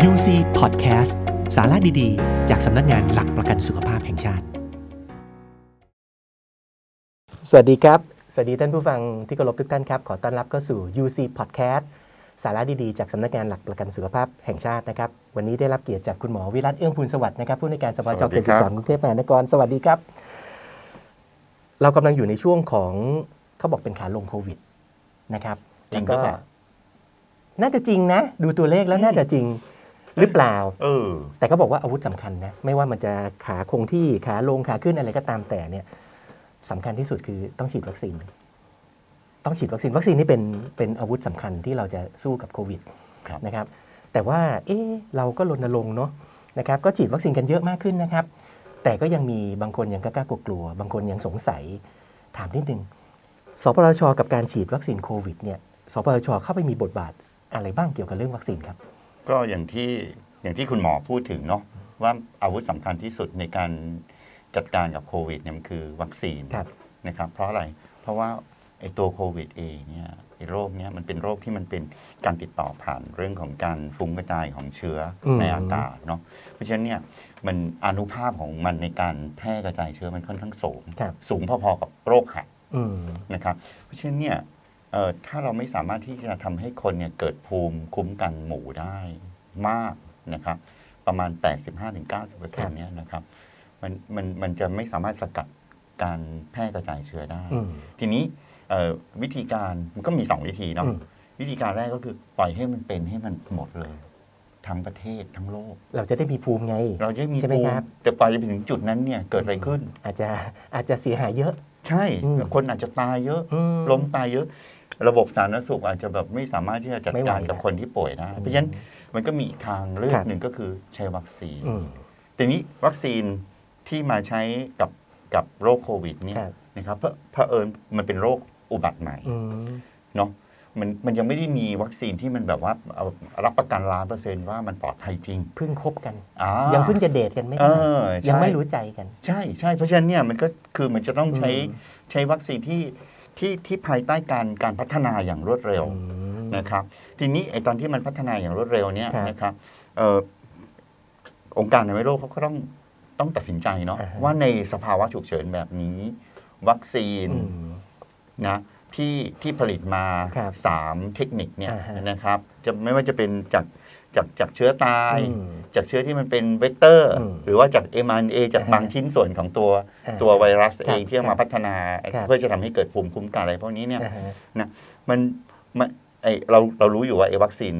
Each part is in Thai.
UC Podcast สาระดีๆ จากสำนักงานหลักประกันสุขภาพแห่งชาติ สวัสดีครับ สวัสดีท่านผู้ฟังที่เคารพทุกท่านครับ ขอต้อนรับเข้าสู่ UC Podcast สาระดีๆ จากสำนักงานหลักประกันสุขภาพแห่งชาตินะครับ วันนี้ได้รับเกียรติจากคุณหมอวิรัตเอื้องพูนสวัสดิ์นะครับผู้ในวยการสภาสจวัสเขดีตครัสิบบสองกรุงเทพมหานครสวัสดีครับ เรากำลังอยู่ในช่วงของเขาบอกเป็นขาลงโควิดนะครับจริงแล้วก็หรือเปล่า น่าจะจริงนะ ดูตัวเลขแล้วน่าจะจริง หรือเปล่า เออ แต่ก็บอกว่าอาวุธสำคัญนะไม่ว่ามันจะขาคงที่ขาลงขาขึ้นอะไรก็ตามแต่เนี่ยสำคัญที่สุดคือต้องฉีดวัคซีน ต้องฉีดวัคซีนวัคซีนนี่เป็นเป็นอาวุธสำคัญที่เราจะสู้กับโควิดครับนะครับ แต่ว่าเอ๊ะเราก็รณรงค์เนาะนะครับ ก็ฉีดวัคซีนกันเยอะมากขึ้นนะครับ แต่ก็ยังมีบางคนยังกล้ากลัวๆบางคนยังสงสัยถามนิดนึงสปสชกับการฉีดวัคซีนโควิดเนี่ยสปสชเข้าไปมีบทบาทอะไรบ้างเกี่ยวกับเรื่องวัคซีนครับ ก็อย่างที่อย่างที่คุณหมอพูดถึงเนาะว่าอาวุธสำคัญที่สุดในการจัดการกับโควิดเนี่ยมันคือวัคซีนครับนะครับ เพราะอะไรเพราะว่าไอ้ตัวโควิดเองเนี่ยไอ้โรคเนี้ยมันเป็นโรคที่มันเป็นการติดต่อผ่านเรื่องของการฟุ้งกระจายของเชื้ออมในอากาศเนาะเพราะฉะนั้นเนี่ยมันอนุภาพของมันในการแพร่กระจายเชื้อมันค่อนข้างสูงครับสูงพอๆกับโรคหัดอืมนะครับเพราะฉะนั้นเนี่ยเอ่อ ถ้าเราไม่สามารถที่จะทำให้คนเนี่ยเกิดภูมิคุ้มกันหมู่ได้มากนะครับ ประมาณ 85-90%เนี่ยนะครับมันมันมันจะไม่สามารถสกัดการแพร่กระจายเชื้อได้อืมทีนี้เอ่อวิธีการมันก็มี 2 วิธีเนาะอืมวิธีการแรกก็คือปล่อยให้มันเป็นให้มันหมดเลยทั้งประเทศทั้งโลก เราจะได้มีภูมิไง เราจะมีใช่ไหมภูมิครับแต่ปล่อยไปถึงจุดนั้นเนี่ยเกิดอะไรขึ้น อาจจะอาจจะเสียหายเยอะ ใช่อืมคนอาจจะตายเยอะอืล้มตายเยอะ ระบบสาธารณสุขอาจจะแบบไม่สามารถที่จะจัดไม่ไหวการกับแล้วคนที่ป่วยได้อืมเพราะฉะนั้นมันก็มีอีกทางเลือครักบหนึ่งก็คือใช้วัคซีนอืมทีนี้วัคซีนที่มาใช้กับกับโรคโควิดเนี่ยครับนะครับเพราะเผอิญมันเป็นโรคอุบัติใหม่อืมเนาะมันมันยังไม่ได้มีวัคซีนที่มันแบบว่าเอารับประกันล้านเปอร์เซ็นต์ว่ามันปลอดภัยจริงเพิ่งคบกันอ่ายังเพิ่งจะเดทกันไม่เอได้อใช่ยังไม่รู้ใจกัน ใช่ใช่เพราะฉะนั้นเนี่ยมันก็คือมันจะต้องใช้อืมใช้วัคซีนที่ ที่ที่ภายใต้การการพัฒนาอย่างรวดเร็วอืมนะครับทีนี้ไอ้ตอนที่มันพัฒนาอย่างรวดเร็วเนี่ยครับ นะครับเอ่อองค์การอนามัยโลกเขาก็ต้องต้องตัดสินใจเนาะอ่าฮะ ว่าในสภาวะฉุกเฉินแบบนี้ วัคซีนอืม นะที่ที่ผลิตมาครับสามเทคนิคเนี่ยอ่าฮะนะครับจะไม่ว่าจะเป็นจาก จากจากเชื้อตายอืมจากเชื้อที่มันเป็นเวกเตอร์อืมหรือว่าจาก mRNA จากอ่าฮะบางชิ้นส่วนของตัวอ่าตัวไวรัสครับเองที่เอามาพัฒนาครับเพื่อจะทำให้เกิดภูมิคุ้มกันอะไรพวกนี้เนี่ยอ่าฮะมันมันไอเราเรารู้อยู่ว่าไอ้วัคซีน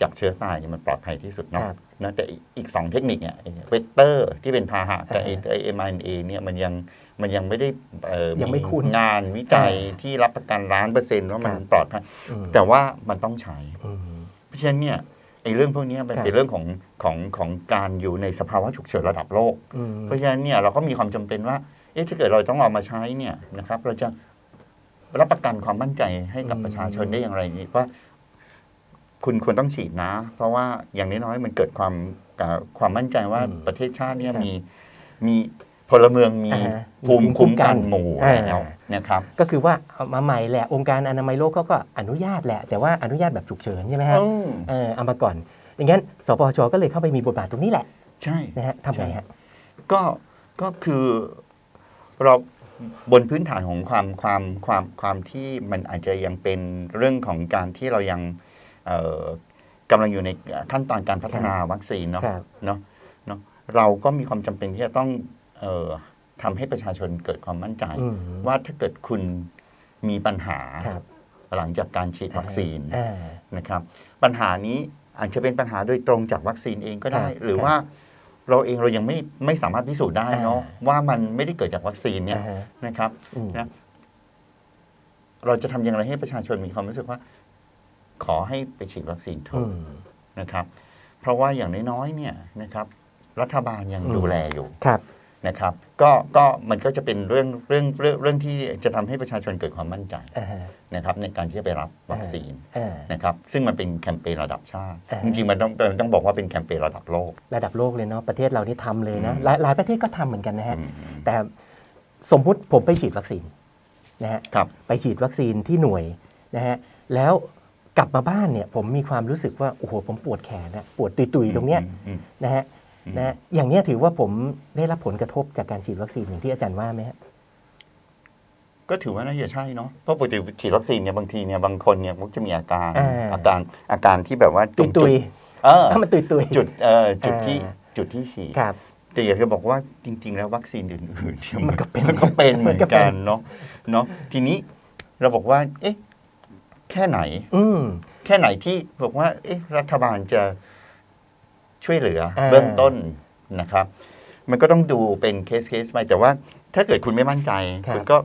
จากเชื้อตายเนี่ยมันปลอดภัยที่สุดเนาะครับนะแต่อีกอีกสองเทคนิคเนี่ยเวกเตอร์ที่เป็นพาหะกับไอ้อ่าฮะไอ้ mRNA เนี่ยมันยังมันยังไม่ได้เอ่อยังไม่คุ้นงานวิจัยอ่าที่รับประกันล้านเปอร์เซ็นต์ว่ามันครับปลอดภัยอืมแต่ว่ามันต้องใช้อืมเพราะฉะนั้นเนี่ย ไอ้เรื่องพวกเนี้ยมันครับเป็นเรื่องของของของการอยู่ในสภาวะฉุกเฉินระดับโลกอืมเพราะฉะนั้นเนี่ยเราก็มีความจำเป็นว่า เอ๊ะถ้าเกิดเราต้องเอามาใช้เนี่ยนะครับ เราจะรับประกันความมั่นใจให้กับอืมประชาชนได้อย่างไรนี่ว่าคุณควรต้องฉีดนะ เพราะว่าอย่างน้อยๆมันเกิดความเอ่อความมั่นใจว่าประเทศชาติเนี่ยมีมีพลเมืองมีอ่าฮะภูมิคุ้มกันภูมิคุ้มกันหมู่อ่าแล้ว นะครับ ก็คือว่าเอามาใหม่แหละองค์การอนามัยโลกเขาก็อนุญาตแหละ แต่ว่าอนุญาตแบบฉุกเฉินใช่ไหมฮะอืม เออเอามาก่อนอย่างนั้นสปชก็เลยเข้าไปมีบทบาทตรงนี้แหละใช่ นะฮะทำไงฮะ ก็ก็คือเราบนพื้นฐานของความความความความที่มันอาจจะยังเป็นเรื่องของการที่เรายังเอ่อกำลังอยู่ในขั้นตอนการพัฒนาวัคซีนเนาะครับ เนาะเนาะเราก็มีความจำเป็นที่จะต้องเอ่อ ทำให้ประชาชนเกิดความมั่นใจอืมว่าถ้าเกิดคุณมีปัญหาครับหลังจากการฉีดวัคซีนอ่านะครับ ปัญหานี้อาจจะเป็นปัญหาโดยตรงจากวัคซีนเองก็ได้ครับหรือครับว่าเราเองเรายังไม่ไม่สามารถพิสูจน์ได้เนาะอ่าว่ามันไม่ได้เกิดจากวัคซีนเนี่ยอ่าฮะนะครับอืมนะเราจะทำอย่างไรให้ประชาชนมีความรู้สึกว่า ขอให้ไปฉีดวัคซีนเถอือะมนะครับ เพราะว่าอย่างน้อยๆเนี่ยนะครับ รัฐบาลยังอืมดูแลอยู่ครับ นะครับก็ก็มันก็จะเป็นเรื่องเรื่องเรื่องเรื่องที่จะทำให้ประชาชนเกิดความมั่นใจอ่าฮะนะครับในการที่จะไปรับวัคซีนอ่านะครับซึ่งมันเป็นแคมเปญระดับชาติอ่าจริงๆมันต้องมันต้องบอกว่าเป็นแคมเปญระดับโลก ระดับโลกเลยเนาะประเทศเรานี่ทำเลยนะอืมหลายหลายประเทศก็ทำเหมือนกันนะฮะอืมแต่สมมุติผมไปฉีดวัคซีนนะฮะครับไปฉีดวัคซีนที่หน่วยนะฮะแล้วกลับมาบ้านเนี่ยผมมีความรู้สึกว่าโอ้โหผมปวดแขนนะปวดตุยๆตรงเนี้ยอืมอืมนะฮะอืม นะฮะอย่างเนี้ยถือว่าผมได้รับผลกระทบจากการฉีดวัคซีนอย่างที่อาจารย์ว่าไหมฮะก็ถือว่าน่าจะใช่เนาะเพราะปกติฉีดวัคซีนเนี่ยบางทีเนี่ยบางคนเนี่ยมันจะมีอาการอ่าอาการอาการที่แบบว่าตรงตุจุดยเออๆถ้ามันตุยๆจุดเอ่อจุดที่อ่าจุดที่ฉีดครับแต่อยากจะบอกว่าจริง ๆ แล้ววัคซีนอื่นๆเนี่ยมันก็เป็นมันก็เป็นเหมือนมันก็เป็กันนเนาะเนาะทีนี้เราบอกว่า เอ๊ะ แค่ไหน อืมแค่ไหนที่บอกว่า เอ๊ะ รัฐบาลจะ ช่วยเหลืออ่าเบื้องต้นนะครับ มันก็ต้องดูเป็นเคสเคสไปแต่ว่าถ้าเกิดคุณไม่มั่นใจครับคุณก็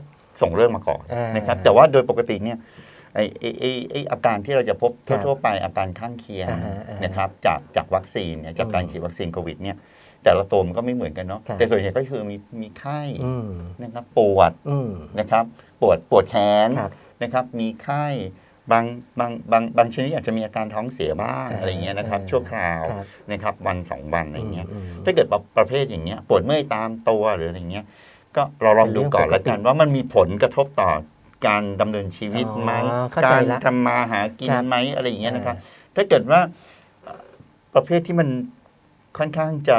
ส่งเรื่องมาก่อนอ่านนะครับ แต่ว่าโดยปกติเนี่ยไอ้ไอ้ไอ้ไอ้อาการที่เราจะพบครับทั่วๆไปอาการข้างเคียงอ่าฮะอ่าฮะนะครับจากจากวัคซีนเนี่ยจากการอืมฉีดวัคซีนโควิดเนี่ยแต่ละตัวมันก็ไม่เหมือนกันเนาะครับแต่ส่วนใหญ่ก็คือมีมีไข้อืมนะครับปวดอืมนะครับปวดปวดแขนครับนะครับมีไข้ บางบางบางบางชนิดอาจจะมีอาการท้องเสียบ้างอ่าอะไรเงี้ยนะครับ อ่าชั่วคราวครับ นะครับวันสองวันอะไรเงี้ยอืม ถ้าเกิดประประเภทอย่างเงี้ยปวดเมื่อยตามตัวหรืออะไรเงี้ยก็เราลองดูก่อนเป็นเรื่องปกติแล้วกันว่ามันมีผลกระทบต่อการดำเนินชีวิตไหมอ๋อเข้าใจการละทำมาหากินครับไหมอะไรอย่างเงี้ยนะครับ ถ้าเกิดว่าเอ่อประเภทที่มันค่อนข้างจะ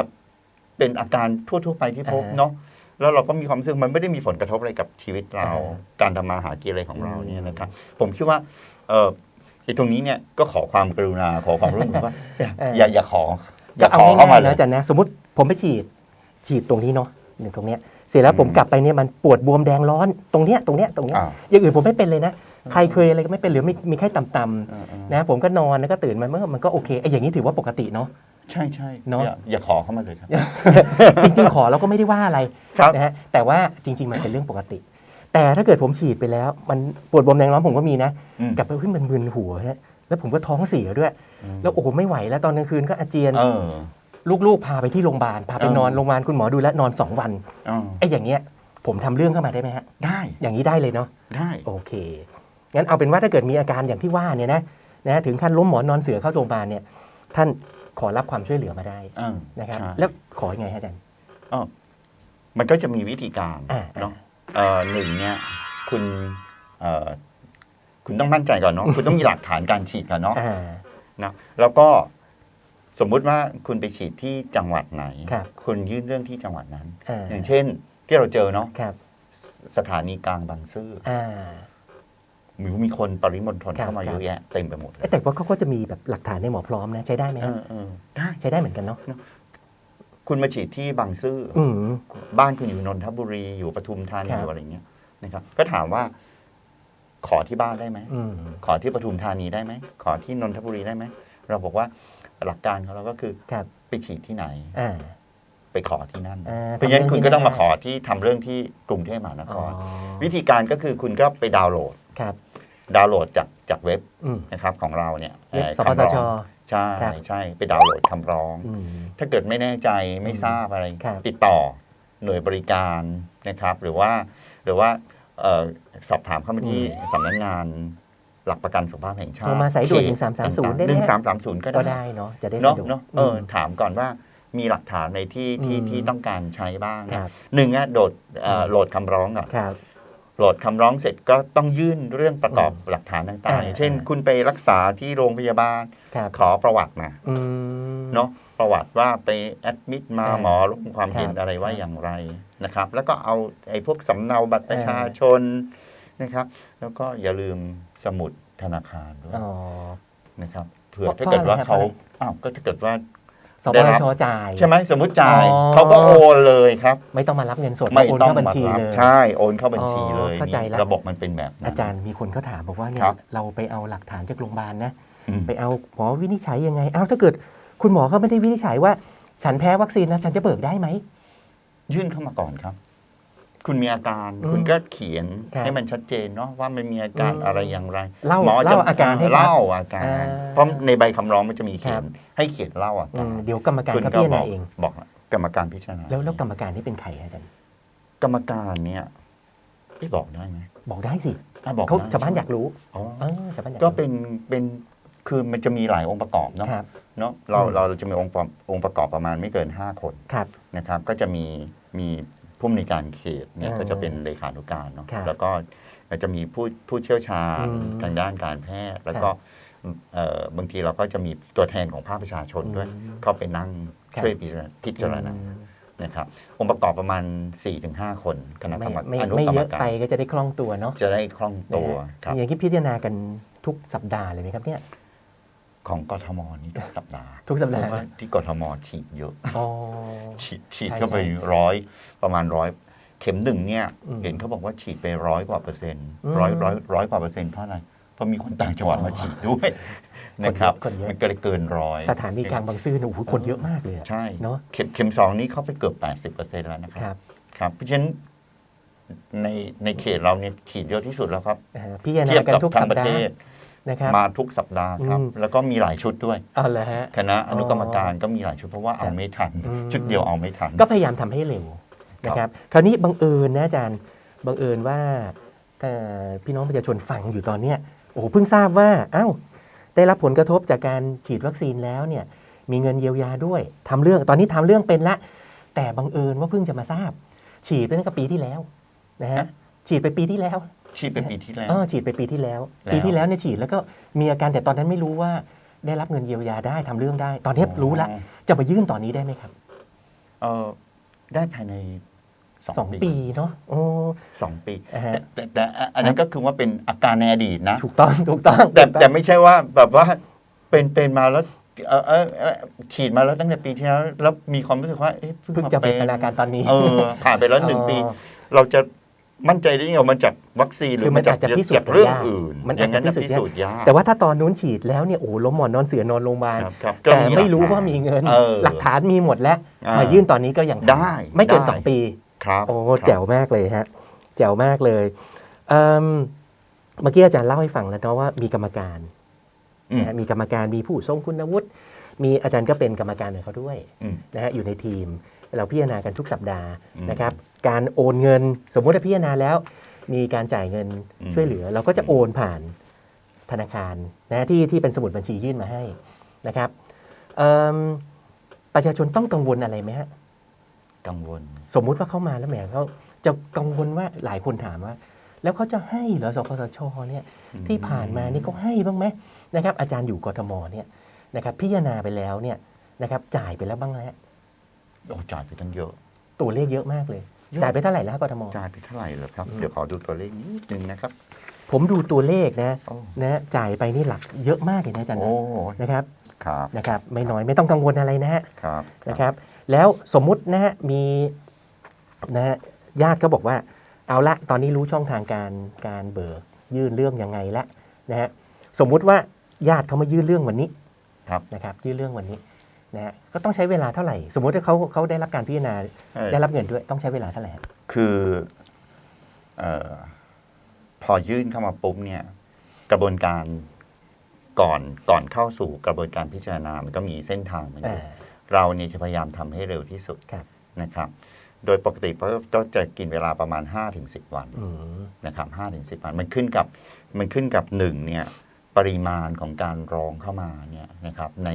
เป็นอาการทั่ว ๆ ไปที่พบอ่าฮะเนาะแล้วเราก็มีความรู้สึกมันไม่ได้มีผลกระทบอะไรกับชีวิตเรา อ่าการทำมาหากินอะไรของเราอืมเนี่ยนะครับ ผมคิดว่า เออไอ้ตรงนี้เนี่ยก็ขอความกรุณาขอความร่วมมือว่าอย่าอย่าอย่าขออย่าก็เอาขอเข้ามาง่ายๆเลนะยอาจารย์นะ สมมติผมไปฉีด ฉีดตรงนี้เนาะหนึ่งตรงเนี้ยเสร็จแล้วผมอืมกลับไปเนี่ยมันปวดบวมแดงร้อนตรงเนี้ยตรงเนี้ยตรงเนี้ยอ่าอย่างอื่นผมไม่เป็นเลยนะใครเคยอะไรก็ไม่เป็นหรือมีมีไข้ต่ำเออเออๆนะผมก็นอนแล้วก็ตื่นมาเมื่อมันก็โอเคไอ้อย่างนี้ถือว่าปกติเนาะใช่ใช่เนอะอย่าอย่าขอเข้ามาเลยครับ จริง ๆ ขอเราก็ไม่ได้ว่าอะไรครับนะฮะแต่ว่าจริง ๆ มันเป็นเรื่องปกติ แต่ถ้าเกิดผมฉีดไปแล้ว มันปวดบวมแดงร้อนผมก็มีนะอืม กลับไปขึ้นมันมึนหัวฮะแล้วผมก็ท้องเสียด้วยอืมแล้วโอ้โหไม่ไหวแล้วตอนกลางคืนก็อาเจียน เออ ลูกๆ พาไปที่โรงพยาบาลพาไปเออ นอนโรงพยาบาลคุณหมอดูแลนอนสองวันเออไอ้อย่างเงี้ยผมทำเรื่องเข้ามาได้ไหมฮะได้อย่างนี้ได้เลยเนาะได้โอเคงั้นเอาเป็นว่าถ้าเกิดมีอาการอย่างที่ว่าเนี่ยนะนะถึงขั้นล้มหมอนนอนเสือเข้าโรงพยาบาลเนี่ยท่านขอรับความช่วยเหลือมาได้เออนะครับใช่แล้วขอยังไงฮะอาจารย์ มันก็จะมีวิธีการอ่า เนาะ เอ่อหนึ่งเนี่ยคุณเอ่อคุณต้องมั่นใจก่อนเนาะคุณต้องมีหลักฐานการฉีดก่อนเนาะอ่า นะแล้วก็สมมุติว่าคุณไปฉีดที่จังหวัดไหนครับคุณยื่นเรื่องที่จังหวัดนั้น อ่าอย่างเช่น ที่เราเจอเนาะครับสถานีกลางบางซื่ออ่า มีมีคนปริมณฑลครับ เข้ามาคเยรับอะแยะเต็มไปหมดเลเอ้ยยแต่ว่าเขาก็จะมีแบบหลักฐานในหมอพร้อมนะ ใช้ได้ไหมเอฮะอเออได้ใช้ได้เหมือนกันเนาะ คุณมาฉีดที่บางซื่อออืมบ้านคุณอยู่นนทบุรีอยู่ปทุมธานีครับอยู่อะไรเงี้ยนะครับก็ถามว่า ขอที่บ้านได้ไหมอืมขอที่ปทุมธานีได้ไหมขอที่นนทบุรีได้ไหมเราบอกว่าหลักการของเราก็คือครับไปฉีดที่ไหนอ่าไปขอที่นั่นอ่าเพราะฉะนั้นทำเรื่องคุณที่ก็ต้องนั่นมาขอที่ทำเรื่องที่กรุงเทพมหานคอ๋อรวิธีการก็คือคุณก็ไปดาวน์โหลดครับ ดาวน์โหลดจากจากเว็บอืมนะครับของเราเนี่ยเว็บเอ่อสปสคำร้องชใช่ครับ ใช่ไปดาวน์โหลดคำร้อง อืม ถ้าเกิดไม่แน่ใจไม่ทราบอะไร ครับ ติดต่อหน่วยบริการนะครับ หรือว่าหรือว่าเอ่อสอบถามเข้ามาที่สำนักงานหลักประกันสุขภาพแห่งชาติโทรมาสายด่วนเขต1330ได้ไหม หนึ่งสามสามศูนย์ก็ก็ได้ได้เนาะจะได้เนาะสะดวก เนาะเอออมถามก่อนว่ามีหลักฐานในที่ที่อืม ที่ต้องการใช้บ้างคนะรับ หนึ่งอะโดดเอ่ออืมโหลดคำร้องก่อน ครับ โหลดคำร้องเสร็จก็ต้องยื่นเรื่องประกอบอืมหลักฐานต่างอ่าๆเช่น คุณไปรักษาที่โรงพยาบาลครับขอประวัติมาอืมเนาะประวัติว่าไปแอดมิดมาอ่าหมอลงความเห็นครับอะไรว่าอย่างไรนะครับ แล้วก็เอาไอ้พวกสำเนาบัตรประชาชนนะครับ แล้วก็อย่าลืมสมุดธนาคารด้วยอ๋อนะครับเผื่อเพราะถ้าเกิดว่าเพราะเขาอะไรครับอ้าวก็ถ้าเกิดว่า สปได้สรับชจ่ายใช่ไหมสมมติจ่ายอ๋อเขาก็โอนเลยครับ ไม่ต้องมารับเงินสดไม่โอนต้องเข้าบัญมาชีรับเลยใช่โอนเข้าบัญชีอ๋อเลยเข้าใจนี่แล้วระบบมันเป็นแบบนั้นอาจารย์มีคนเขาถามบอกว่าเนี่ยครับเราไปเอาหลักฐานจากโรงพยาบาลนะอืมไปเอาหมอวินิจฉัยยังไงเอาถ้าเกิด คุณหมอเขาไม่ได้วินิจฉัยว่า ฉันแพ้วัคซีนนะฉันจะเบิกได้ไหมยื่นเข้ามาก่อนครับ คุณมีอาการอืมคุณก็เขียนครับให้มันชัดเจนเนาะว่ามันมีอาการอืมอะไรอย่างไรเล่าหมอจะเล่าอาการให้ชัดเล่าอาการ อ่าเพราะในใบคำร้องมันจะมีเขียครันบให้เขียนเล่าอาอืการมเดี๋ยวกรรมการคุณเขาก็พิจารบณาอกเอง บอกกรรมการพิจารณาแล้วแล้วกรรมการนี่เป็นใครอาจารย์กรรมการเนี่ยไม่บอกได้ไหมบอกได้สิอะบอกเขาได้ชาวบ้านใช่ไหมอยากรู้อ๋อ เออชาวบ้านอยากก็รู้เป็นเป็นคือมันจะมีหลายองค์ประกอบเนาะครับ เนาะเราอืม เราจะมีองค์ประองค์ประกอบประมาณไม่เกิน 5 คนครับ นะครับ ก็จะมีมี ผู้อำนวยการเขตเนี่ยอ่าก็จะเป็นเลขานุการเนาะครับแล้วก็จะมีผู้ผู้เชี่ยวชาญอืมทางด้านการแพทย์ แล้วก็เอ่อบางทีเราก็จะมีตัวแทนของภาคประชาชนด้วย อืมเข้าไปนั่งครับ ช่วยพิจารณาพิจารณาอืมนะครับองค์ประกอบประมาณ 4-5 คนคณะกไม่รรมไม่การอนุไม่กรรเยมอะกาไปรก็จะได้คล่องตัวเนาะจะได้คล่องตัวนะฮะครับ อย่างที่พิจารณากันทุกสัปดาห์เลยไหมครับเนี่ย ของกทมนี่ทุกสัปดาห์ทุกสัปดาห์ เพระว่าที่กทมฉีดเยอะ อ๋อ ฉีดฉีดใช่เข้าไปใช่ร้อยประมาณร้อยเข็มหนึ่งเนี่ย อืมเห็นเขาบอกว่าฉีดไปร้อยกว่าเปอร์เซ็นต์อืมร้อยร้อยร้อยกว่าเปอร์เซ็นต์เพราะอะไรเพราะมีคนต่างจังหวัดมาฉีดด้วยนะครับคนเยอะ มันก็เลยเกินร้อยสถานีกลางบางซื่อเนี่ยโอ้โหคนเยอะมากเลยอะ ใช่เนอะ เข็มเข็มสองนี่เข้าไปเกือบ80%แล้วนะคครับรับครับเพราะฉะนั้นในในเขตเราเนี่ยฉีดเยอะที่สุดแล้วครับ อ่าพิจารเทียณาบกันกับทุกทั้สังปประดาเทห์ศ นะครับมาทุกสัปดาห์ครับอืมแล้วก็มีหลายชุดด้วยเอาละฮะคณะอนุกรรมการก็มีหลายชุดเพราะว่าครัเอาบไม่ทันอืมชุดเดียวเอาไม่ทัน ก็พยายามทำให้เร็วนะครับ คราวนี้บังเอิญนะอาจารย์บังเอิญว่าเอ่อพี่น้องประชาชนฟังอยู่ตอนเนี้ยโอ้โหเพิ่งทราบว่าเอ้าได้รับผลกระทบจากการฉีดวัคซีนแล้วเนี่ยมีเงินเยียวยาด้วยทำเรื่องตอนนี้ทำเรื่องเป็นละ แต่บังเอิญว่าเพิ่งจะมาทราบ ฉีดไปตั้งแต่ปีที่แล้วนะฮะฮะฉีดไปปีที่แล้ว ฉีดเป็นปีที่แล้ว เออฉีดไปปีที่แล้ว แล้ว ปีที่แล้วเนี่ยฉีดแล้วก็มีอาการแต่ตอนนั้นไม่รู้ว่าได้รับเงินเยียวยาได้ทำเรื่องได้ ตอนนี้รู้ละจะมายื่นตอนนี้ได้ไหมครับเออได้ภายในสองสองปีปีเนาะโอ้ สองปีอ่าฮะ แต่แต่แต่อันนั้นก็คือว่าเป็นอาการในอดีตนะ ถูกต้องถูกต้องแต่ถูกองแต่ไม่ใช่ว่าแบบว่าเป็นเป็นมาแล้วเออเออเออฉีดมาแล้วตั้งแต่ปีที่แล้วแล้วมีความรู้สึกว่าเอ๊ะเพิ่งจะเป็นอาการตอนนี้ เออผ่านไปแล้วหนึ่งปีอ๋อเราจะ มั่นใจได้ยังไงว่ามันจากวัคซีนหรืคืออมัมันนจากอาจจะพิสูจน์จากเรื่องยากอื่นมันออาจย่างนั้นจะนะพิพิสูสูจจน์น์ยาก แต่ว่าถ้าตอนนู้นฉีดแล้วเนี่ยโอ้โหล้มหมอนนอนเสือนอนโรงพยาบาลครับครับแต่ก็ไม่รู้หลักฐนว่ามีเงิน เออหลักฐานมีหมดแล้ว อ่ามมายื่นตอนนี้ก็ยังทำได้ไม่เกินได้ สองปี ครับโอ้ครับ แจ๋วมากเลยฮะแจ๋วมากเลยเอิ่มเมื่อกี้อาจารย์เล่าให้ฟังแล้วเนาะว่ามีกรรมการอืม นะฮะมีกรรมการมีผู้ทรงคุณวุฒิมีอาจารย์ก็เป็นกรรมการของเขาด้วยอืม นะฮะอยู่ในทีม เราพิจารณากันทุกสัปดาห์อืมนะครับการโอนเงินสมมุติว่าพิจารณาแล้ว มีการจ่ายเงินอืมช่วยเหลือ เราก็จะโอนผ่านธนาคารนะที่ที่เป็นสมุดบัญชียื่นมาให้นะครับเอิ่มประชาชนต้องกังวลอะไรไหมฮะกังวล สมมุติว่าเข้ามาแล้วแหมเขาจะกังวลว่าหลายคนถามว่า แล้วเขาจะให้เหรอสปสชเนี่ยที่ผ่านมานี่เขาให้บ้างไหมนะครับ อาจารย์อยู่กทมเนี่ยนะครับพิจารณาไปแล้วเนี่ยนะครับจ่ายไปแล้วบ้างแล้ว โอ้จ่ายไปตั้งเยอะ ตัวเลขเยอะมากเลย เยอะ จ่ายไปเท่าไหร่แล้วกทม จ่ายไปเท่าไหร่เหรอครับ อืม เดี๋ยวขอดูตัวเลขนิดนึงนะครับผมดูตัวเลขนะโอ้นะจ่ายไปนี่หลักเยอะมากเลยนะอาจารย์โอ้นะนะครับครับนะครับ ไม่น้อยไม่ต้องกังวลอะไรนะฮะครับนะครับ แล้วสมมุตินะฮะมีนะฮะญาติเขาบอกว่าเอาละตอนนี้รู้ช่องทางการการเบิกยื่นเรื่องยังไงแล้วนะฮะสมมุติว่าญาติเขามายื่นเรื่องวันนี้ครับนะครับยื่นเรื่องวันนี้ นะฮะก็ต้องใช้เวลาเท่าไหร่ สมมุติว่าเขาเขาได้รับการพิจารณาเอ่อได้รับเงินด้วยต้องใช้เวลาเท่าไหร่ฮะคือเออพอยื่นเข้ามาปุ๊บเนี่ยกระบวนการก่อนก่อนเข้าสู่กระบวนการพิจารณา มันก็มีเส้นทางมันออ่ายู่เราเนี่ยจะพยายามทำให้เร็วที่สุดครับนะครับ โดยปกติก็จะกินเวลาประมาณ 5-10 วันอืมนะครับห้าถึงสิบวัน มันขึ้นกับมันขึ้นกับหนึ่งเนี่ย ปริมาณของการร้องเข้ามาเนี่ยนะครับใน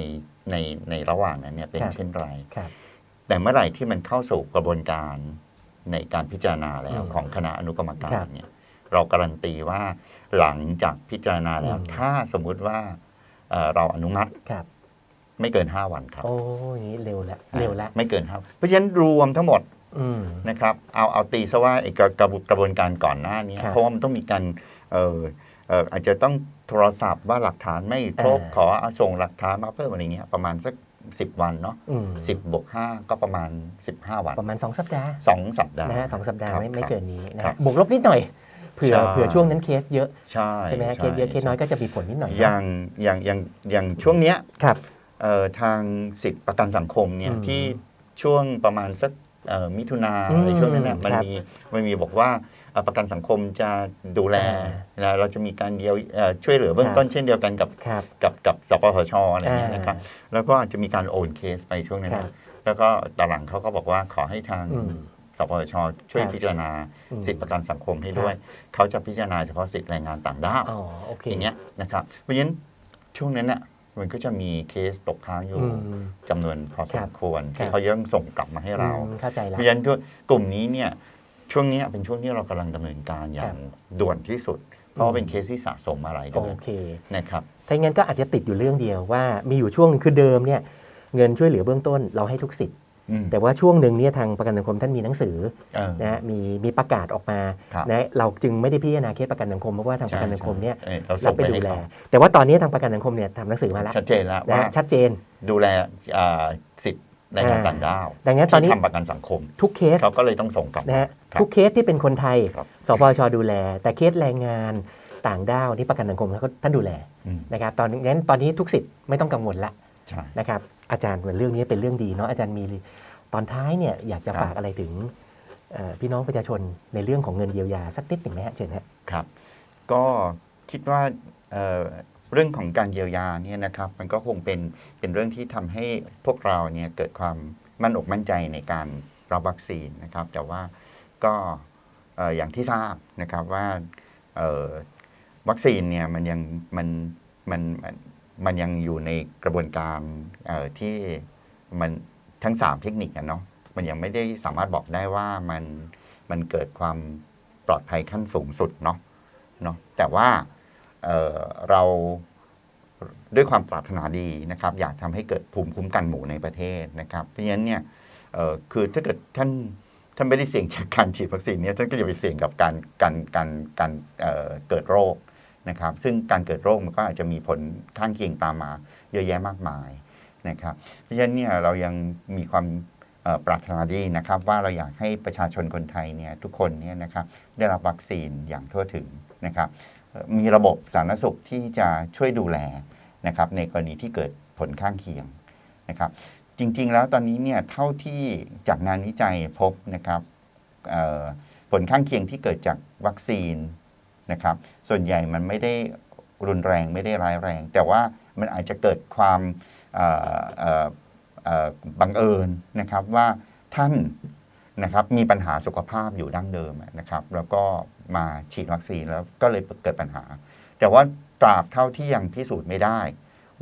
ในในระหว่างนั้นเนี่ยเป็นครับ เช่นไร ครับ แต่เมื่อไหร่ที่มันเข้าสู่กระบวนการในการพิจารณาแล้วอืมของคณะอนุกรรมกาครัรบเนี่ยเราการันตีว่าหลังจากพิจารณาแล้ว อืม ถ้าสมมุติว่าเอ่อเราอนุมัติครับ ไม่เกิน 5 วันครับโอ้อย่างนี้เร็วแล้วเร็วแล้วไม่เกินครับเพราะฉะนั้นรวมทั้งหมดอืม นะครับเอาเอาตีซะว่าไอ้กระกระบวนกระบวนการก่อนหน้านี้ครับเพราะว่ามันต้องมีการเอ่อเอ่ออาจจะต้องโทรศัพท์ว่าหลักฐานไม่ครบอ่าขอเอาส่งหลักฐานมาเพิ่มอะไรเงี้ยประมาณสัก10วันเนาะอืมสิบบวกห้าก็ประมาณ15วัน ประมาณ2สัปดาห์สองสัปดาห์นะฮะสองสัปดาห์ครับไม่ไม่ครับเกินนี้นะครัฮะบบวกลบนิดหน่อยเผื่อใช่เผื่อช่วงนั้นเคสเยอะใช่ใช่ไหมฮะเคสเยอะเคสน้อยก็จะมีผลนิดหน่อยอย่างอย่างอย่างอย่างช่วงเนี้ยครับเอ่อทางสิทธิประกันสังคมเนี่ยอืมที่ช่วงประมาณสักเอ่อมิถุนาอืมอะไรช่วงนั้นเนี่ยมันครับมีมันมีบอกว่าเอ่อ ประกันสังคมจะดูแลอ่านะเราจะมีการเดียวเอ่อช่วยเหลือเบื้องครับต้นเช่นเดียวกันกับครับกับกับสปสชอะไรอย่างเงี้ยอ่านะครับแล้วก็อาจจะมีการโอนเคสไปช่วงนั้นครันะบแล้วก็ตอนหลังเขาก็บอกว่าขอให้ทางอืมสปสชช่วยครับพิจารณาอืมสิทธิประกันสังคมให้ครับด้วย เขาจะพิจารณาเฉพาะสิทธิแรงงานต่างด้าวอ๋อโอเคอย่างเงี้ยนะครับเพราะฉะนั้นช่วงนั้นน่ะมันก็จะมีเคสตกค้างอยู่อืมจำนวนพอสครัมบควรครัที่บเขายังส่งกลับมาให้เราอืมเข้าใจเพแล้วราะฉะนั้นด้วยกลุ่มนี้เนี่ย ช่วงเนี้ยเป็นช่วงที่เรากำลังดำเนินการอย่างด่วนที่สุด เพราะว่าเป็นเคสที่สะสมมาหลายเดืโออนเคนะครับถ้าอย่างนั้นก็อาจจะติดอยู่เรื่องเดียวว่ามีอยู่ช่วงหนึงคือเดิมเนี่ยเงินช่วยเหลือเบื้องต้นเราให้ทุกสิทธิ์อืมแต่ว่าช่วงหนึ่งเนี่ยทางประกันสังคมท่านมีหนังสือเออนะฮะมีมีประกาศออกมาครับนะเราจึงไม่ได้พิจารณาเคสประกันสังคมเพราะว่าทางประกันสังคมเนี่ยใช่ใช่เรารัส่บงไปไปดูให้แลเขาแต่ว่าตอนนี้ทางประกันสังคมเนี่ยทำหนังสือมาแล้วชัดเจนแล้วนะว่าฮะชัดเจนดูแลอ่าสิทธิ์ แรงงานอ่าต่างด้าวดังนั้นตอนนี้ที่ทำประกันสังคม ทุกเคสเขาก็เลยต้องส่งกลับนะฮะครับทุกเคสที่เป็นคนไทยครับสปชดูแล แต่เคสแรงงานต่างด้าวที่ประกันสังคมเขาท่านดูแลอืมนะครับตอนนี้งั้นตอนนี้ทุกสิทธิ์ไม่ต้องกังวลละใช่นะครับอาจารย์เรื่องนี้เป็นเรื่องดีเนาะอาจารย์มีตอนท้ายเนี่ยอยากจะครับฝากอะไรถึงเอ่อพี่น้องประชาชนในเรื่องของเงินเยียวยาสักนิดหนึ่งไหมฮะเชิญฮะครับ ก็คิดว่า เรื่องของการเยียวยาเนี่ยนะครับมันก็คงเป็นเป็นเรื่องที่ทำให้พวกเราเนี่ยเกิดความมั่นอกมั่นใจในการรับวัคซีนนะครับ แต่ว่าก็อย่างที่ทราบนะครับว่าวัคซีนเนี่ยมันยังมันมันมันยังอยู่ในกระบวนการที่มันทั้ง 3 เทคนิคอะเนาะมันยังไม่ได้สามารถบอกได้ว่ามันมันเกิดความปลอดภัยขั้นสูงสุดเนาะเนาะแต่ว่า เเราด้วยความปรารถนาดีนะครับ อยากทำให้เกิดภูมิคุ้มกันหมู่ในประเทศนะครับ เพราะฉะนั้นเนี่ยคือถ้าเกิดท่านท่านไม่ได้เสี่ยงจากการฉีดวัคซีนเนี่ยท่านก็อย่าไปเสี่ยงกับการการการการเเกิดโรคนะครับ ซึ่งการเกิดโรคมันก็อาจจะมีผลข้างเคียงตามมาเยอะแยะมากมายนะครับ เพราะฉะนั้นเนี่ยเรายังมีความปรารถนาดีนะครับ ว่าเราอยากให้ประชาชนคนไทยเนี่ยทุกคนเนี่ยนะครับได้รับวัคซีนอย่างทั่วถึงนะครับ มีระบบสาธารณสุขที่จะช่วยดูแลนะครับในกรณีที่เกิดผลข้างเคียงนะครับ จริงๆ แล้วตอนนี้เนี่ยเท่าที่จากงานวิจัยพบนะครับผลข้างเคียงที่เกิดจากวัคซีนนะครับ ส่วนใหญ่มันไม่ได้รุนแรงไม่ได้ร้ายแรง แต่ว่ามันอาจจะเกิดความบังเอิญนะครับว่าท่าน นะครับมีปัญหาสุขภาพอยู่ดั้งเดิมนะครับ แล้วก็มาฉีดวัคซีนแล้วก็เลยเกิดปัญหา แต่ว่าตราบเท่าที่ยังพิสูจน์ไม่ได้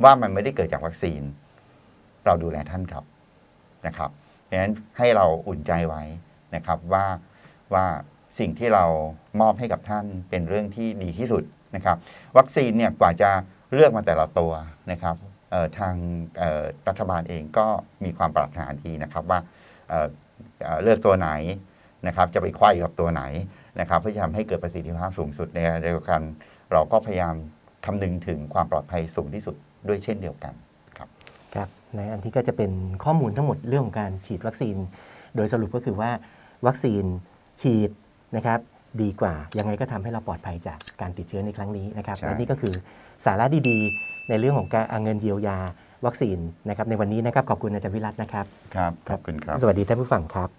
ว่ามันไม่ได้เกิดจากวัคซีน เราดูแลท่านครับนะครับดังนั้นให้เราอุ่นใจไว้นะครับว่าว่าสิ่งที่เรามอบให้กับท่านเป็นเรื่องที่ดีที่สุดนะครับ วัคซีนเนี่ยกว่าจะเลือกมาแต่ละตัวนะครับทางรัฐบาลเองก็มีความปรารถนาดีนะครับว่า เอ่อเอ่อเลือกตัวไหนนะครับจะไปไขว้กับตัวไหนนะครับเพื่อจะทำให้เกิดประสิทธิภาพสูงสุดในขณะเดียวกัน เราก็พยายามคำนึงถึงความปลอดภัยสูงที่สุดด้วยเช่นเดียวกันครับในอันที่ก็จะเป็นข้อมูลทั้งหมดเรื่องของการฉีดวัคซีน โดยสรุปก็คือว่าวัคซีนฉีดนะครับดีกว่ายังไงก็ทำให้เราปลอดภัยจากการติดเชื้อในครั้งนี้นะครับใช่และนี่ก็คือสาระดีๆ ในเรื่องของการเอาเงินเยียวยา วัคซีนนะครับในวันนี้นะครับขอบคุณอาจารย์วิรัตนะครับครับขอบคุณครับสวัสดีท่านผู้ฟังครับ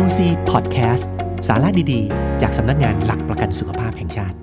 UC Podcast สาระดีๆ จากสำนักงานหลักประกันสุขภาพแห่งชาติ